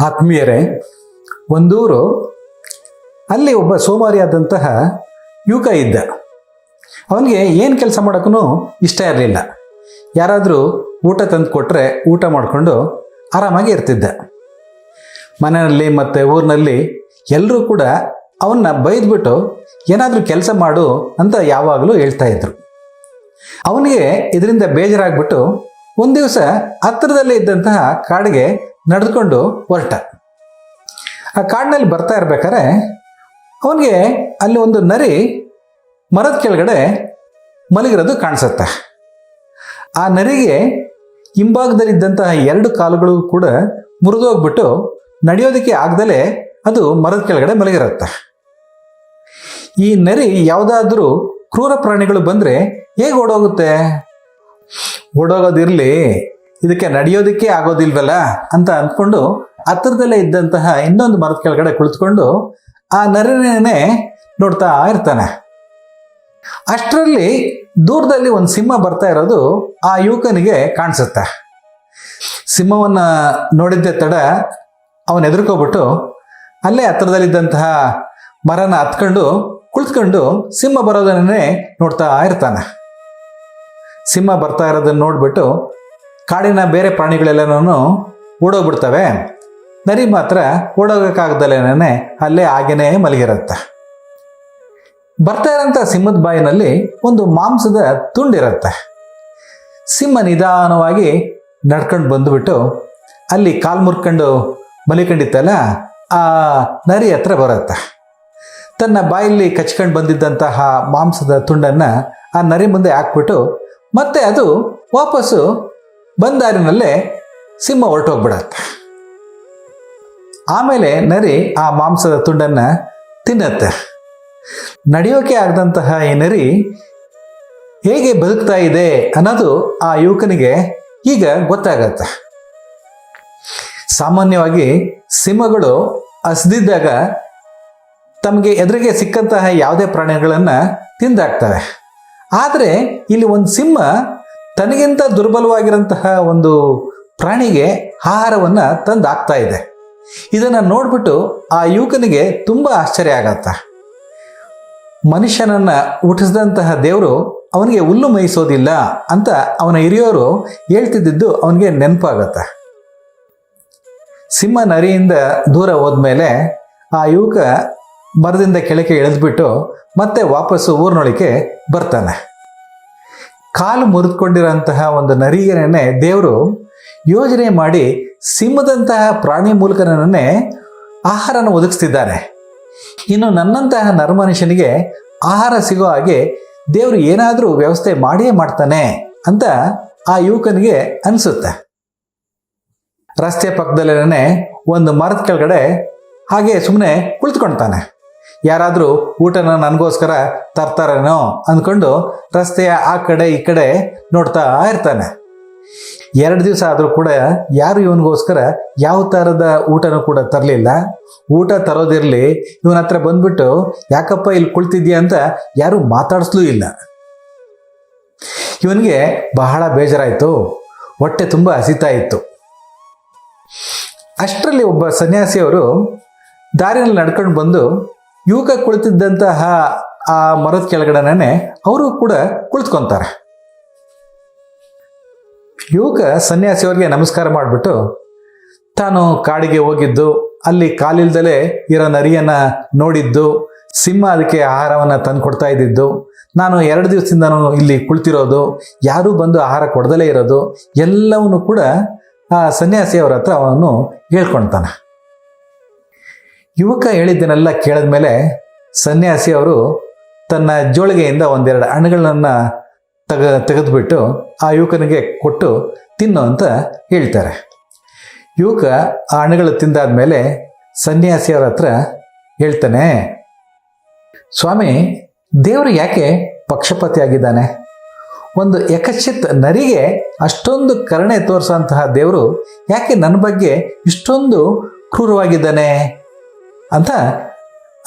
ಆತ್ಮೀಯರೇ, ಒಂದೂರು, ಅಲ್ಲಿ ಒಬ್ಬ ಸೋಮಾರಿಯಾದಂತಹ ಯುವಕ ಇದ್ದ. ಅವನಿಗೆ ಏನು ಕೆಲಸ ಮಾಡೋಕ್ಕೂ ಇಷ್ಟ ಇರಲಿಲ್ಲ. ಯಾರಾದರೂ ಊಟ ತಂದು ಕೊಟ್ಟರೆ ಊಟ ಮಾಡಿಕೊಂಡು ಆರಾಮಾಗಿ ಇರ್ತಿದ್ದ. ಮನೆಯಲ್ಲಿ ಮತ್ತು ಊರಿನಲ್ಲಿ ಎಲ್ಲರೂ ಕೂಡ ಅವನ್ನ ಬೈದ್ಬಿಟ್ಟು ಏನಾದರೂ ಕೆಲಸ ಮಾಡು ಅಂತ ಯಾವಾಗಲೂ ಹೇಳ್ತಾ ಇದ್ರು. ಅವನಿಗೆ ಇದರಿಂದ ಬೇಜಾರಾಗ್ಬಿಟ್ಟು ಒಂದು ದಿವಸ ಹತ್ತಿರದಲ್ಲೇ ಇದ್ದಂತಹ ಕಾಡಿಗೆ ನಡೆದುಕೊಂಡು ಹೊರಟ. ಆ ಕಾಡಿನಲ್ಲಿ ಬರ್ತಾ ಇರ್ಬೇಕಾದ್ರೆ ಅವನಿಗೆ ಅಲ್ಲಿ ಒಂದು ನರಿ ಮರದ ಕೆಳಗಡೆ ಮಲಗಿರೋದು ಕಾಣಿಸುತ್ತೆ. ಆ ನರಿಗೆ ಹಿಂಭಾಗದಲ್ಲಿದ್ದಂತಹ ಎರಡು ಕಾಲುಗಳು ಕೂಡ ಮುರಿದೋಗ್ಬಿಟ್ಟು ನಡೆಯೋದಕ್ಕೆ ಆಗದಲೇ ಅದು ಮರದ ಕೆಳಗಡೆ ಮಲಗಿರುತ್ತೆ. ಈ ನರಿ ಯಾವುದಾದ್ರೂ ಕ್ರೂರ ಪ್ರಾಣಿಗಳು ಬಂದರೆ ಹೇಗೆ ಓಡೋಗುತ್ತೆ? ಓಡೋಗೋದಿರಲಿ. ಇದಕ್ಕೆ ನಡೆಯೋದಕ್ಕೆ ಆಗೋದಿಲ್ವಲ್ಲ ಅಂತ ಅಂದ್ಕೊಂಡು ಹತ್ತಿರದಲ್ಲೇ ಇದ್ದಂತಹ ಇನ್ನೊಂದು ಮರದ ಕೆಳಗಡೆ ಕುಳಿತುಕೊಂಡು ಆ ನರನೇನೆ ನೋಡ್ತಾ ಇರ್ತಾನೆ. ಅಷ್ಟರಲ್ಲಿ ದೂರದಲ್ಲಿ ಒಂದು ಸಿಂಹ ಬರ್ತಾ ಇರೋದು ಆ ಯುವಕನಿಗೆ ಕಾಣಿಸುತ್ತೆ. ಸಿಂಹವನ್ನು ನೋಡಿದ್ದೆ ತಡ ಅವನು ಎದುರ್ಕೋಬಿಟ್ಟು ಅಲ್ಲೇ ಹತ್ತಿರದಲ್ಲಿದ್ದಂತಹ ಮರನ ಹತ್ಕೊಂಡು ಕುಳಿತುಕೊಂಡು ಸಿಂಹ ಬರೋದನ್ನೇ ನೋಡ್ತಾ ಇರ್ತಾನೆ. ಸಿಂಹ ಬರ್ತಾ ಇರೋದನ್ನ ನೋಡಿಬಿಟ್ಟು ಕಾಡಿನ ಬೇರೆ ಪ್ರಾಣಿಗಳೆಲ್ಲನೂ ಓಡೋಗ್ಬಿಡ್ತವೆ. ನರಿ ಮಾತ್ರ ಓಡೋಗೋಕ್ಕಾಗ್ದಲೇನೆ ಅಲ್ಲೇ ಹಾಗೇನೇ ಮಲಗಿರುತ್ತೆ. ಬರ್ತಾ ಇರೋಂಥ ಸಿಂಹದ ಬಾಯಿನಲ್ಲಿ ಒಂದು ಮಾಂಸದ ತುಂಡಿರುತ್ತೆ. ಸಿಂಹ ನಿಧಾನವಾಗಿ ನಡ್ಕೊಂಡು ಬಂದುಬಿಟ್ಟು ಅಲ್ಲಿ ಕಾಲು ಮುರ್ಕೊಂಡು ಮಲಿಕೊಂಡಿತ್ತಲ್ಲ, ಆ ನರಿ ಹತ್ರ ಬರುತ್ತೆ. ತನ್ನ ಬಾಯಲ್ಲಿ ಕಚ್ಕೊಂಡು ಬಂದಿದ್ದಂತಹ ಮಾಂಸದ ತುಂಡನ್ನು ಆ ನರಿ ಮುಂದೆ ಹಾಕ್ಬಿಟ್ಟು ಮತ್ತೆ ಅದು ವಾಪಸ್ಸು ಬಂದಾರಿನಲ್ಲೇ ಸಿಂಹ ಹೊರಟೋಗ್ಬಿಡತ್ತೆ. ಆಮೇಲೆ ನರಿ ಆ ಮಾಂಸದ ತುಂಡನ್ನು ತಿನ್ನತ್ತೆ. ನಡೆಯೋಕೆ ಆಗದಂತಹ ಈ ನರಿ ಹೇಗೆ ಬದುಕ್ತಾ ಇದೆ ಅನ್ನೋದು ಆ ಯುವಕನಿಗೆ ಈಗ ಗೊತ್ತಾಗತ್ತೆ. ಸಾಮಾನ್ಯವಾಗಿ ಸಿಂಹಗಳು ಹಸ್ದಿದ್ದಾಗ ತಮಗೆ ಎದುರಿಗೆ ಸಿಕ್ಕಂತಹ ಯಾವುದೇ ಪ್ರಾಣಿಗಳನ್ನು ತಿಂದಾಕ್ತವೆ. ಆದರೆ ಇಲ್ಲಿ ಒಂದು ಸಿಂಹ ತನಗಿಂತ ದುರ್ಬಲವಾಗಿರೋಂತಹ ಒಂದು ಪ್ರಾಣಿಗೆ ಆಹಾರವನ್ನು ತಂದು ಇದೆ. ಇದನ್ನು ನೋಡ್ಬಿಟ್ಟು ಆ ಯುವಕನಿಗೆ ತುಂಬ ಆಶ್ಚರ್ಯ ಆಗತ್ತ. ಮನುಷ್ಯನನ್ನು ಹುಟ್ಟಿಸಿದಂತಹ ದೇವರು ಅವನಿಗೆ ಹುಲ್ಲು ಮೇಯಿಸೋದಿಲ್ಲ ಅಂತ ಅವನ ಹಿರಿಯೋರು ಹೇಳ್ತಿದ್ದಿದ್ದು ಅವನಿಗೆ ನೆನಪಾಗತ್ತೆ. ಸಿಂಹ ನರಿಯಿಂದ ದೂರ ಹೋದ್ಮೇಲೆ ಆ ಯುವಕ ಮರದಿಂದ ಕೆಳಗೆ ಇಳಿದ್ಬಿಟ್ಟು ಮತ್ತೆ ವಾಪಸ್ಸು ಊರಿನೊಳಗೆ ಬರ್ತಾನೆ. ಕಾಲು ಮುರಿದುಕೊಂಡಿರೋಂತಹ ಒಂದು ನರಿಗೆನೇ ದೇವರು ಯೋಜನೆ ಮಾಡಿ ಸಿಂಹದಂತಹ ಪ್ರಾಣಿ ಮೂಲಕನೇ ಆಹಾರನ ಒದಗಿಸ್ತಿದ್ದಾರೆ. ಇನ್ನು ನನ್ನಂತಹ ನರಮನುಷ್ಯನಿಗೆ ಆಹಾರ ಸಿಗೋ ಹಾಗೆ ದೇವರು ಏನಾದರೂ ವ್ಯವಸ್ಥೆ ಮಾಡಿಯೇ ಮಾಡ್ತಾನೆ ಅಂತ ಆ ಯುವಕನಿಗೆ ಅನಿಸುತ್ತೆ. ರಸ್ತೆ ಪಕ್ಕದಲ್ಲೇ ಒಂದು ಮರದ ಕೆಳಗಡೆ ಹಾಗೆ ಸುಮ್ಮನೆ ಕುಳಿತುಕೊಳ್ತಾನೆ. ಯಾರಾದರೂ ಊಟನ ನನಗೋಸ್ಕರ ತರ್ತಾರೇನೋ ಅಂದ್ಕೊಂಡು ರಸ್ತೆಯ ಆ ಕಡೆ ಈ ಕಡೆ ನೋಡ್ತಾ ಇರ್ತಾನೆ. ಎರಡು ದಿವಸ ಆದರೂ ಕೂಡ ಯಾರು ಇವನಿಗೋಸ್ಕರ ಯಾವ ಥರದ ಊಟನೂ ಕೂಡ ತರಲಿಲ್ಲ. ಊಟ ತರೋದಿರಲಿ, ಇವನ ಹತ್ರ ಬಂದ್ಬಿಟ್ಟು, ಯಾಕಪ್ಪ ಇಲ್ಲಿ ಕುಳಿತಿದ್ಯಾ? ಅಂತ ಯಾರೂ ಮಾತಾಡಿಸ್ಲೂ ಇಲ್ಲ. ಇವನಿಗೆ ಬಹಳ ಬೇಜಾರಾಯಿತು. ಹೊಟ್ಟೆ ತುಂಬ ಹಸಿತಾ ಇತ್ತು. ಅಷ್ಟರಲ್ಲಿ ಒಬ್ಬ ಸನ್ಯಾಸಿಯವರು ದಾರಿನಲ್ಲಿ ನಡ್ಕೊಂಡು ಬಂದು ಯುವಕ ಕುಳಿತಿದ್ದಂತಹ ಆ ಮರದ ಕೆಳಗಡೆನೇ ಅವರು ಕೂಡ ಕುಳಿತುಕೊಂತಾರೆ. ಯುವಕ ಸನ್ಯಾಸಿಯವರಿಗೆ ನಮಸ್ಕಾರ ಮಾಡಿಬಿಟ್ಟು ತಾನು ಕಾಡಿಗೆ ಹೋಗಿದ್ದು, ಅಲ್ಲಿ ಕಾಲಿಲ್ದಲೇ ಇರೋ ನರಿಯನ್ನು ನೋಡಿದ್ದು, ಸಿಂಹ ಅದಕ್ಕೆ ಆಹಾರವನ್ನು ತಂದು ಕೊಡ್ತಾ ಇದ್ದಿದ್ದು, ನಾನು ಎರಡು ದಿವಸದಿಂದನೂ ಇಲ್ಲಿ ಕುಳಿತಿರೋದು, ಯಾರೂ ಬಂದು ಆಹಾರ ಕೊಡದಲೇ ಇರೋದು, ಎಲ್ಲವನ್ನು ಕೂಡ ಆ ಸನ್ಯಾಸಿಯವರ ಹತ್ರ ಅವನು ಹೇಳ್ಕೊಳ್ತಾನೆ. ಯುವಕ ಹೇಳಿದ್ದನ್ನೆಲ್ಲ ಕೇಳಿದ್ಮೇಲೆ ಸನ್ಯಾಸಿ ಅವರು ತನ್ನ ಜೋಳಿಗೆಯಿಂದ ಒಂದೆರಡು ಹಣ್ಣುಗಳನ್ನು ತೆಗ, ತೆಗೆದುಬಿಟ್ಟು ಆ ಯುವಕನಿಗೆ ಕೊಟ್ಟು ತಿನ್ನು ಅಂತ ಹೇಳ್ತಾರೆ. ಯುವಕ ಆ ಹಣ್ಣುಗಳು ತಿಂದಾದ್ಮೇಲೆ ಸನ್ಯಾಸಿಯವರ ಹತ್ರ ಹೇಳ್ತಾನೆ, ಸ್ವಾಮಿ, ದೇವರು ಯಾಕೆ ಪಕ್ಷಪಾತಿಯಾಗಿದ್ದಾನೆ ಒಂದು ಯಕಚಿತ್ ನರಿಗೆ ಅಷ್ಟೊಂದು ಕರುಣೆ ತೋರಿಸೋಂತಹ ದೇವರು ಯಾಕೆ ನನ್ನ ಬಗ್ಗೆ ಇಷ್ಟೊಂದು ಕ್ರೂರವಾಗಿದ್ದಾನೆ? ಅಂತ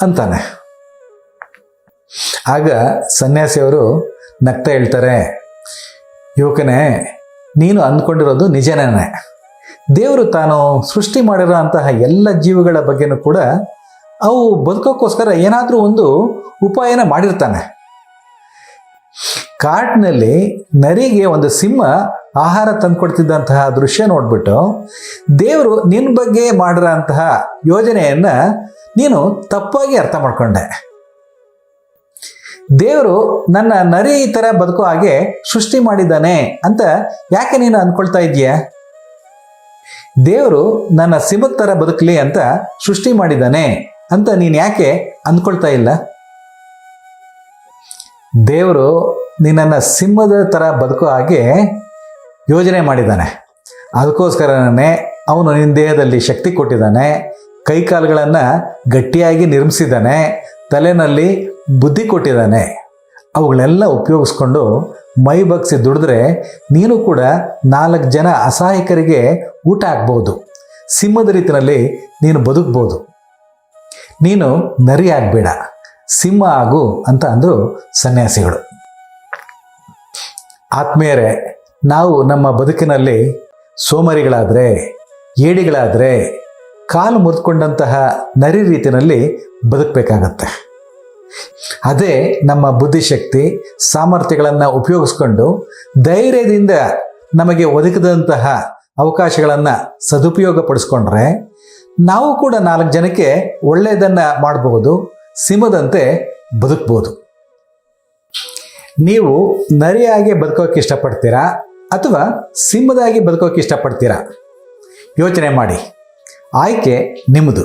ಅಂತಾನೆ. ಆಗ ಸನ್ಯಾಸಿಯವರು ನಗ್ತಾ ಹೇಳ್ತಾರೆ, ಯುವಕನೇ, ನೀನು ಅಂದ್ಕೊಂಡಿರೋದು ನಿಜನೇ ದೇವರು ತಾನು ಸೃಷ್ಟಿ ಮಾಡಿರೋ ಅಂತಹ ಎಲ್ಲ ಜೀವಿಗಳ ಬಗ್ಗೆನೂ ಕೂಡ ಅವು ಬದುಕೋಕ್ಕೋಸ್ಕರ ಏನಾದರೂ ಒಂದು ಉಪಾಯನ ಮಾಡಿರ್ತಾನೆ. ಕಾಡಿನಲ್ಲಿ ನರಿಗೆ ಒಂದು ಸಿಂಹ ಆಹಾರ ತಂದುಕೊಡ್ತಿದ್ದಂತಹ ದೃಶ್ಯ ನೋಡ್ಬಿಟ್ಟು, ದೇವರು ನಿನ್ನ ಬಗ್ಗೆ ಮಾಡಿರೋ ಅಂತಹ ಯೋಜನೆಯನ್ನ ನೀನು ತಪ್ಪಾಗಿ ಅರ್ಥ ಮಾಡ್ಕೊಂಡೆ. ದೇವರು ನನ್ನ ನರಿ ಈ ಥರ ಬದುಕೋ ಹಾಗೆ ಸೃಷ್ಟಿ ಮಾಡಿದ್ದಾನೆ ಅಂತ ಯಾಕೆ ನೀನು ಅಂದ್ಕೊಳ್ತಾ ಇದೀಯ ದೇವರು ನನ್ನ ಸಿಂಹದ ಥರ ಬದುಕಲಿ ಅಂತ ಸೃಷ್ಟಿ ಮಾಡಿದ್ದಾನೆ ಅಂತ ನೀನು ಯಾಕೆ ಅಂದ್ಕೊಳ್ತಾ ಇಲ್ಲ? ದೇವರು ನಿನ್ನನ್ನು ಸಿಂಹದ ಥರ ಬದುಕೋ ಹಾಗೆ ಯೋಜನೆ ಮಾಡಿದ್ದಾನೆ. ಅದಕ್ಕೋಸ್ಕರನೇ ಅವನು ನಿನ್ನ ದೇಹದಲ್ಲಿ ಶಕ್ತಿ ಕೊಟ್ಟಿದ್ದಾನೆ. ಕೈಕಾಲುಗಳನ್ನು ಗಟ್ಟಿಯಾಗಿ ನಿರ್ಮಿಸಿದ್ದಾನೆ. ತಲೆನಲ್ಲಿ ಬುದ್ಧಿ ಕೊಟ್ಟಿದ್ದಾನೆ. ಅವುಗಳೆಲ್ಲ ಉಪಯೋಗಿಸ್ಕೊಂಡು ಮೈ ಬಗ್ಸಿ ದುಡಿದ್ರೆ ನೀನು ಕೂಡ ನಾಲ್ಕು ಜನ ಅಸಹಾಯಕರಿಗೆ ಊಟ ಹಾಕ್ಬೋದು. ಸಿಂಹದ ರೀತಿಯಲ್ಲಿ ನೀನು ಬದುಕ್ಬೋದು. ನೀನು ನರಿ ಆಗಬೇಡ. ಸಿಂಹ ಆಗು ಅಂತ ಅಂದರು ಸನ್ಯಾಸಿಗಳು. ಆತ್ಮೀಯರೇ ನಾವು ನಮ್ಮ ಬದುಕಿನಲ್ಲಿ ಸೋಮರಿಗಳಾದರೆ, ಏಡಿಗಳಾದರೆ, ಕಾಲು ಮುರಿದುಕೊಂಡಂತಹ ನರಿ ರೀತಿಯಲ್ಲಿ ಬದುಕಬೇಕಾಗತ್ತೆ. ಅದೇ ನಮ್ಮ ಬುದ್ಧಿಶಕ್ತಿ, ಸಾಮರ್ಥ್ಯಗಳನ್ನು ಉಪಯೋಗಿಸ್ಕೊಂಡು ಧೈರ್ಯದಿಂದ ನಮಗೆ ಒದಗಿದಂತಹ ಅವಕಾಶಗಳನ್ನು ಸದುಪಯೋಗ ಪಡಿಸ್ಕೊಂಡ್ರೆ ನಾವು ಕೂಡ ನಾಲ್ಕು ಜನಕ್ಕೆ ಒಳ್ಳೆಯದನ್ನು ಮಾಡಬಹುದು ಸಿಂಹದಂತೆ ಬದುಕ್ಬೋದು. ನೀವು ನರಿಯಾಗಿ ಬದುಕೋಕೆ ಇಷ್ಟಪಡ್ತೀರಾ? ಅಥವಾ ಸಿಂಹದಾಗಿ ಬದುಕೋಕೆ ಇಷ್ಟಪಡ್ತೀರಾ? ಯೋಚನೆ ಮಾಡಿ. ಆಯ್ಕೆ ನಿಮ್ಮದು.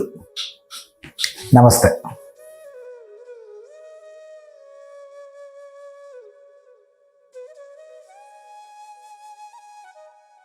ನಮಸ್ತೆ.